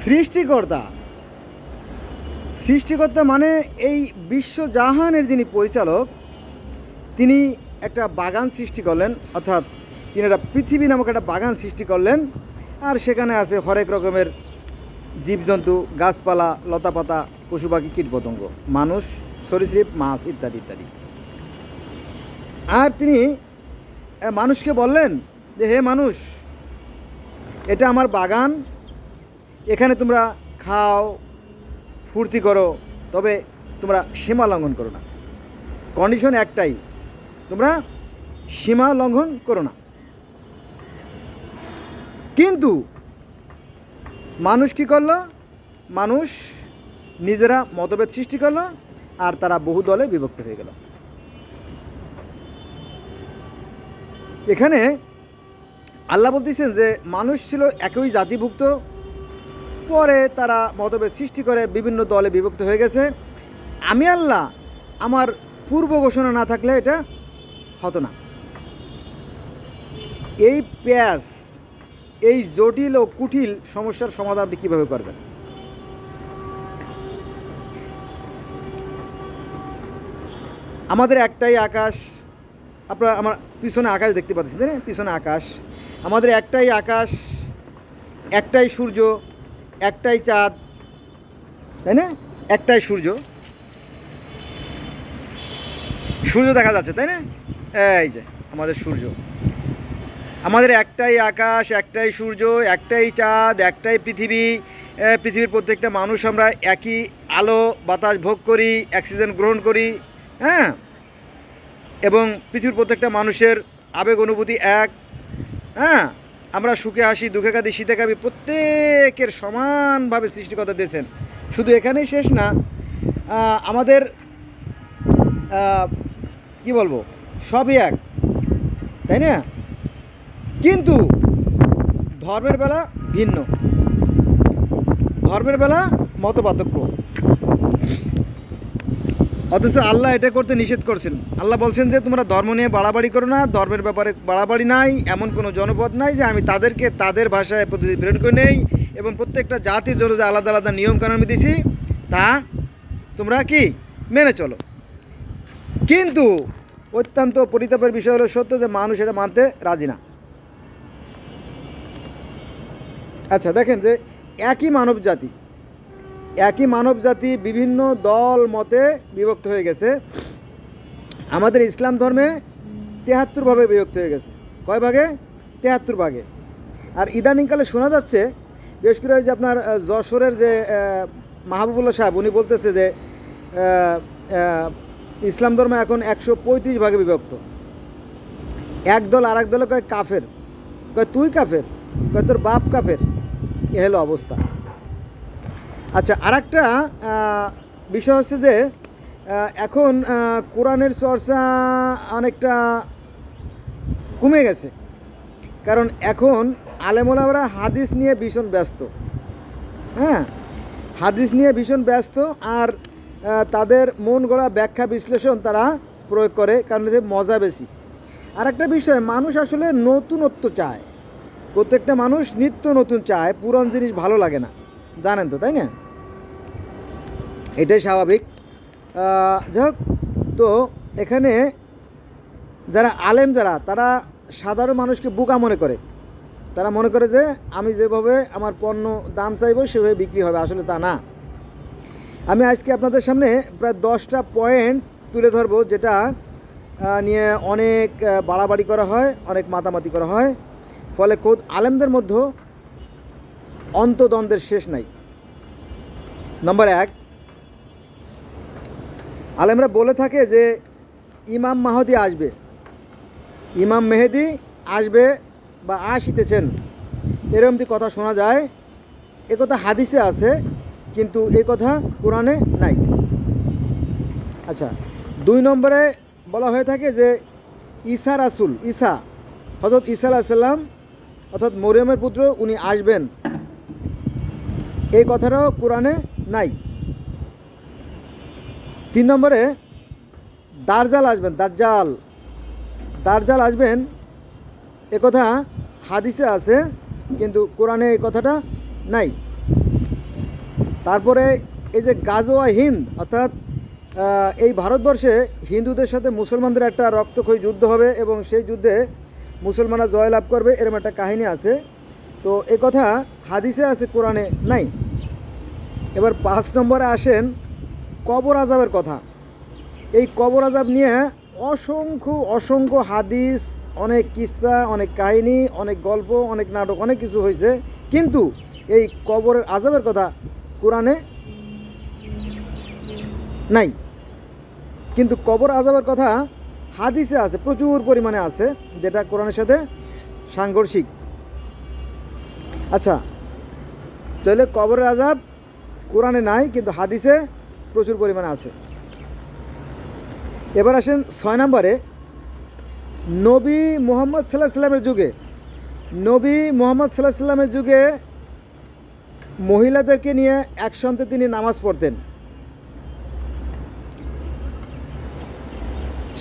সৃষ্টিকর্তা। সৃষ্টিকর্তা মানে এই বিশ্বজাহানের যিনি পরিচালক, তিনি একটা বাগান সৃষ্টি করলেন, অর্থাৎ তিনি একটা পৃথিবী নামক একটা বাগান সৃষ্টি করলেন, আর সেখানে আছে হরেক রকমের জীবজন্তু, গাছপালা, লতাপাতা, পশু পাখি কীটপতঙ্গ মানুষ, সরীসৃপ, মাছ ইত্যাদি ইত্যাদি। আর তিনি মানুষকে বললেন যে, হে মানুষ, এটা আমার বাগান এখানে তোমরা খাও, ফুর্তি করো, তবে তোমরা সীমা লঙ্ঘন করো না। কন্ডিশন একটাই, তোমরা সীমা লঙ্ঘন করো না। কিন্তু মানুষ কি করল? মানুষ নিজেরা মতভেদ সৃষ্টি করল আর তারা বহু দলে বিভক্ত হয়ে গেল। এখানে আল্লাহ বলতেছেন যে, মানুষ ছিল একই জাতিভুক্ত পরে তারা মতভেদ সৃষ্টি করে বিভিন্ন দলে বিভক্ত হয়ে গেছে। আমি আল্লাহ, আমার পূর্ব ঘোষণা না থাকলে এটা হতো না। এই প্যাস এই জটিল ও কুটিল সমস্যার সমাধান আপনি কীভাবে করবেন? আমাদের একটাই আকাশ, আপনারা আমার পিছনে আকাশ দেখতে পাচ্ছেন তাই পিছনে আকাশ। আমাদের একটাই আকাশ, একটাই সূর্য একটাই চাঁদ, তাই না? একটাই সূর্য। সূর্য দেখা যাচ্ছে, তাই না? এই যে, আমাদের সূর্য। আমাদের একটাই আকাশ, একটাই সূর্য, একটাই চাঁদ, একটাই পৃথিবী। পৃথিবীর প্রত্যেকটা মানুষ আমরা একই আলো, বাতাস ভোগ করি, অক্সিজেন গ্রহণ করি হ্যাঁ? এবং পৃথিবীর প্রত্যেকটা মানুষের আবেগ অনুভূতি এক হ্যাঁ? আমরা সুখে হাসি, দুঃখে কাঁদি, শীতে কাঁপি, প্রত্যেকের সমানভাবে সৃষ্টিকর্তা দিয়েছেন। শুধু এখানেই শেষ না আমাদের কি বলব, সবই এক, তাই না? কিন্তু ধর্মের বেলা ভিন্ন। ধর্মের বেলা মত পার্থক্য অথচ আল্লাহ এটা করতে নিষেধ করছেন। আল্লাহ বলছেন যে, তোমরা ধর্ম নিয়ে বাড়াবাড়ি করো না, ধর্মের ব্যাপারে বাড়াবাড়ি নাই, এমন কোনো জনপদ নাই যে, আমি তাদেরকে তাদের ভাষায় প্রতিদিন প্রেরণ করে নেই এবং প্রত্যেকটা জাতির জন্য যে আলাদা আলাদা নিয়ম কানুন আমি দিছি, তা তোমরা কি মেনে চলো। কিন্তু অত্যন্ত পরিতাপের বিষয় হলো সত্য যে, মানুষ এটা মানতে রাজি না। আচ্ছা দেখেন যে, একই মানব জাতি একই মানব জাতি বিভিন্ন দল, মতে বিভক্ত হয়ে গেছে। আমাদের ইসলাম ধর্মে তেহাত্তর ভাবে বিভক্ত হয়ে গেছে। কয় ভাগে? তেহাত্তর ভাগে। আর ইদানিংকালে শোনা যাচ্ছে বিশেষ করে ওই যে আপনার যশোরের যে মাহবুবুল্লাহ সাহেব, উনি বলতেছে যে ইসলাম ধর্ম এখন একশো পঁয়ত্রিশ ভাগে বিভক্ত। এক দল আর এক দলে কয় কাফের? কয় তুই কাফের? কয় তোর বাপ কাফের? এ হলো অবস্থা। আচ্ছা আর একটা বিষয় হচ্ছে যে এখন কোরআনের চর্চা অনেকটা কমে গেছে। কারণ এখন আলেমোলামরা হাদিস নিয়ে ভীষণ ব্যস্ত। হ্যাঁ হাদিস নিয়ে ভীষণ ব্যস্ত আর তাদের মন গড়া ব্যাখ্যা বিশ্লেষণ তারা প্রয়োগ করে, কারণ এতে মজা বেশি। আর একটা বিষয়, মানুষ আসলে নতুনত্ব চায়। প্রত্যেকটা মানুষ নিত্য নতুন চায়, পুরন জিনিস ভালো লাগে না। জানেন তো, তাই না? এটাই স্বাভাবিক। যাই হোক, তো এখানে যারা আলেম যারা, তারা সাধারণ মানুষকে বোকা মনে করে। তারা মনে করে যে আমি যেভাবে আমার পণ্য দাম চাইব, সেভাবে বিক্রি হবে। আসলে তা না। আমি আজকে আপনাদের সামনে প্রায় দশটা পয়েন্ট তুলে ধরবো, যেটা নিয়ে অনেক বাড়াবাড়ি করা হয়, অনেক মাতামাতি করা হয়। ফলে খোদ আলেমদের মধ্যে অন্তদ্বন্দ্বের শেষ নাই। নম্বর এক আলেমরা বলে থাকে যে ইমাম মাহদি আসবে। ইমাম মেহেদি আসবে বা আসিতেছেন। এরকমটি কথা শোনা যায়। এ কথা হাদিসে আছে, কিন্তু এ কথা কোরআনে নাই। আচ্ছা দুই নম্বরে বলা হয়ে থাকে যে ঈসা রাসুল, ঈসা হজরত ঈসা আলাহিসাল্লাম অর্থাৎ মরিয়মের পুত্র, উনি আসবেন। এই কথাটাও কোরআনে নাই। তিন নম্বরে দার্জাল আসবেন, দার্জাল। দার্জাল আসবেন, এ কথা হাদিসে আছে, কিন্তু কোরআনে এই কথাটা নাই। তারপরে এই যে গাজোয়া হিন্দ, অর্থাৎ এই ভারতবর্ষে হিন্দুদের সাথে মুসলমানদের একটা রক্তক্ষয়ী যুদ্ধ হবে এবং সেই যুদ্ধে মুসলমানরা জয়লাভ করবে, এরকম একটা কাহিনী আছে। তো এ কথা হাদিসে আছে, কোরআনে নাই। এবার পাঁচ নম্বরে আসেন কবর আজাবের কথা। এই কবর আজাব নিয়ে অসংখ্য অসংখ্য হাদিস, অনেক কিস্সা অনেক কাহিনী, অনেক গল্প, অনেক নাটক, অনেক কিছু হয়েছে কিন্তু এই কবরের আজাবের কথা কোরআনে নাই। কিন্তু কবর আজাবের কথা হাদিসে আছে, প্রচুর পরিমাণে আছে, যেটা কোরআনের সাথে সাংঘর্ষিক। আচ্ছা তাহলে কবরের আজাব কোরআনে নাই, কিন্তু হাদিসে প্রচুর পরিমাণে আছে। এবার আসেন ছয় নম্বরে, নবী মোহাম্মদ সাল্লাহ সাল্লামের যুগে। নবী মোহাম্মদ সাল্লাহ সাল্লামের যুগে মহিলাদেরকে নিয়ে একসঙ্গে তিনি নামাজ পড়তেন।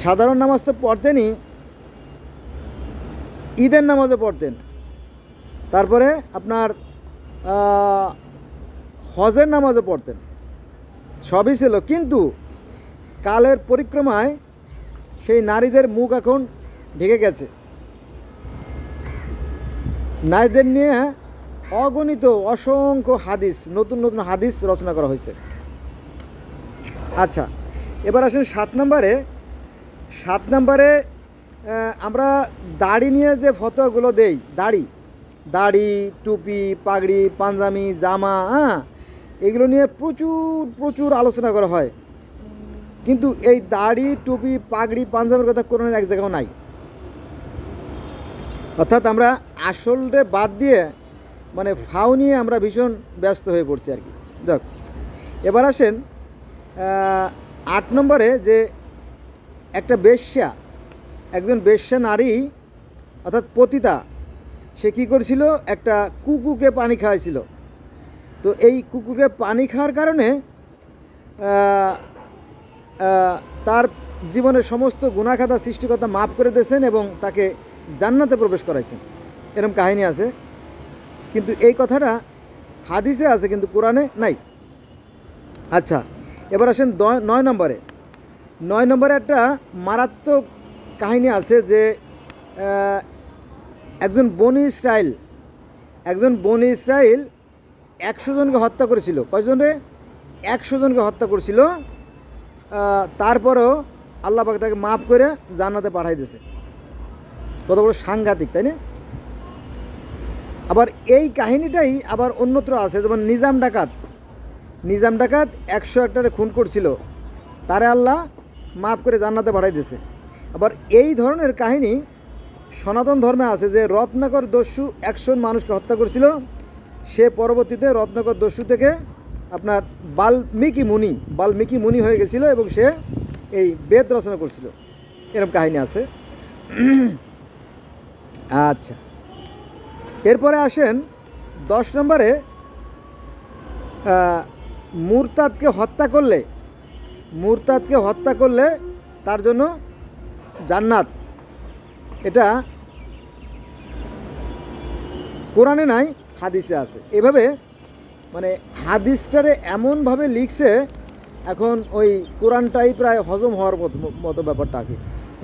সাধারণ নামাজ তো পড়তেনই, ঈদের নামাজও পড়তেন। তারপরে আপনার হজের নামাজও পড়তেন। সবই ছিল, কিন্তু কালের পরিক্রমায় সেই নারীদের মুখ এখন ঢেকে গেছে। নারীদের নিয়ে অগণিত, অসংখ্য হাদিস, নতুন নতুন হাদিস রচনা করা হয়েছে। আচ্ছা এবার আসেন সাত নম্বরে। সাত নম্বরে আমরা দাড়ি নিয়ে যে ফতোয়াগুলো দেই, দাড়ি দাড়ি, টুপি, পাগড়ি, পাঞ্জামি, জামা হ্যাঁ এগুলো নিয়ে প্রচুর প্রচুর আলোচনা করা হয়। কিন্তু এই দাড়ি, টুপি, পাগড়ি, পাঞ্জাবের কথা কোনো এক জায়গাও নাই। অর্থাৎ আমরা আসলটা বাদ দিয়ে মানে ফাও নিয়ে আমরা ভীষণ ব্যস্ত হয়ে পড়ছি আর কি। দেখ এবার আসেন আট নম্বরে যে একটা বেশ্যা, একজন বেশ্যা নারী, অর্থাৎ পতিতা, সে কী করেছিল? একটা কুকুরকে পানি খাওয়াইছিল। তো এই কুকুরকে পানি খাওয়ার কারণে তার জীবনের সমস্ত গুণাখাতা সৃষ্টিকতা মাফ করে দিয়েছেন এবং তাকে জান্নাতে প্রবেশ করাইছেন। এরকম কাহিনী আছে। কিন্তু এই কথাটা হাদিসে আছে, কিন্তু কোরআনে নাই। আচ্ছা এবার আসেন নয় নম্বরে। নয় নম্বরে একটা মারাত্মক কাহিনী আছে যে একজন বনি ইসরায়েল একজন বনি ইসরায়েল একশো জনকে হত্যা করেছিল। কয়জনে একশো জনকে হত্যা করেছিল। তারপরেও আল্লাহ পাক তাকে মাফ করে জান্নাতে পাঠাই দিয়েছে। কত বড় সাংঘাতিক, তাই না? আবার এই কাহিনীটাই আবার অন্যত্র আছে, যেমন নিজাম ডাকাত। নিজাম ডাকাত একশো একটারে খুন করছিল। তারে আল্লাহ মাফ করে জান্নাতে পাঠাই দিয়েছে। আবার এই ধরনের কাহিনী সনাতন ধর্মে আছে যে রত্নাকর দস্যু একশো মানুষকে হত্যা করেছিল। সে পরবর্তীতে রত্নাকর দস্যু থেকে আপনার বাল্মীকি মুনি বাল্মীকি মুনি হয়ে গেছিল এবং সে এই বেদ রচনা করছিল। এরকম কাহিনী আছে। আচ্ছা। এরপরে আসেন দশ নম্বরে মুরতাদকে হত্যা করলে, মুরতাদকে হত্যা করলে তার জন্য জান্নাত। এটা কোরআনে নাই হাদিসে আছে। এভাবে মানে হাদিসটারে এমনভাবে লিখছে, এখন ওই কোরআনটাই প্রায় হজম হওয়ার মতো ব্যাপারটা আর কি।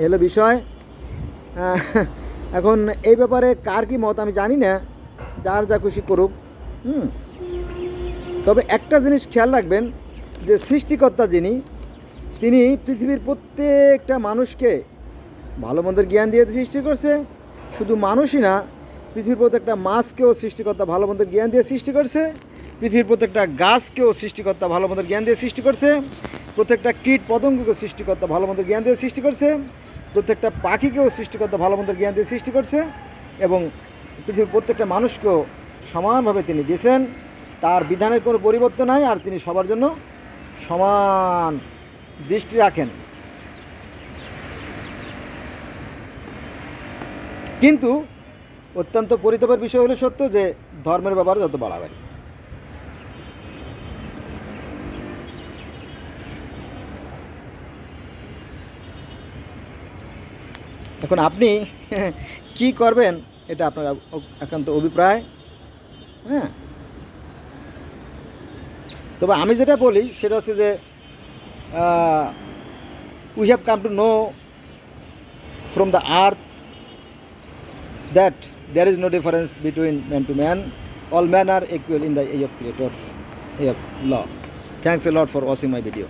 এ হলো বিষয়। এখন এই ব্যাপারে কার কি মত আমি জানি না। যার যা খুশি করুক, হুম। তবে একটা জিনিস খেয়াল রাখবেন, যে সৃষ্টিকর্তা যিনি, তিনি পৃথিবীর প্রত্যেকটা মানুষকে ভালো মন্দের জ্ঞান দিয়ে সৃষ্টি করছে। শুধু মানুষই না পৃথিবীর প্রত্যেকটা মাছকেও সৃষ্টিকর্তা ভালো মন্দের জ্ঞান দিয়ে সৃষ্টি করছে। পৃথিবীর প্রত্যেকটা গাছকেও সৃষ্টিকর্তা ভালো মন্দের জ্ঞান দিয়ে সৃষ্টি করছে। প্রত্যেকটা কীট পতঙ্গকেও সৃষ্টিকর্তা ভালো মন্দের জ্ঞান দিয়ে সৃষ্টি করছে। প্রত্যেকটা পাখিকেও সৃষ্টিকর্তা ভালো মন্দের জ্ঞান দিয়ে সৃষ্টি করছে এবং পৃথিবীর প্রত্যেকটা মানুষকেও সমানভাবে তিনি দিয়েছেন। তার বিধানের কোনো পরিবর্তন নাই আর তিনি সবার জন্য সমান দৃষ্টি রাখেন। কিন্তু অত্যন্ত পরিতাপের বিষয় হলো সত্য যে ধর্মের ব্যাপারে যত বাড়াবাড়ি। এখন আপনি কি করবেন এটা আপনার একান্ত অভিপ্রায় হ্যাঁ? তবে আমি যেটা বলি সেটা হচ্ছে যে we have come to know from the earth that there is no difference between man to man. All men are equal in the eye of Creator, eye of law. Thanks a lot for watching my video.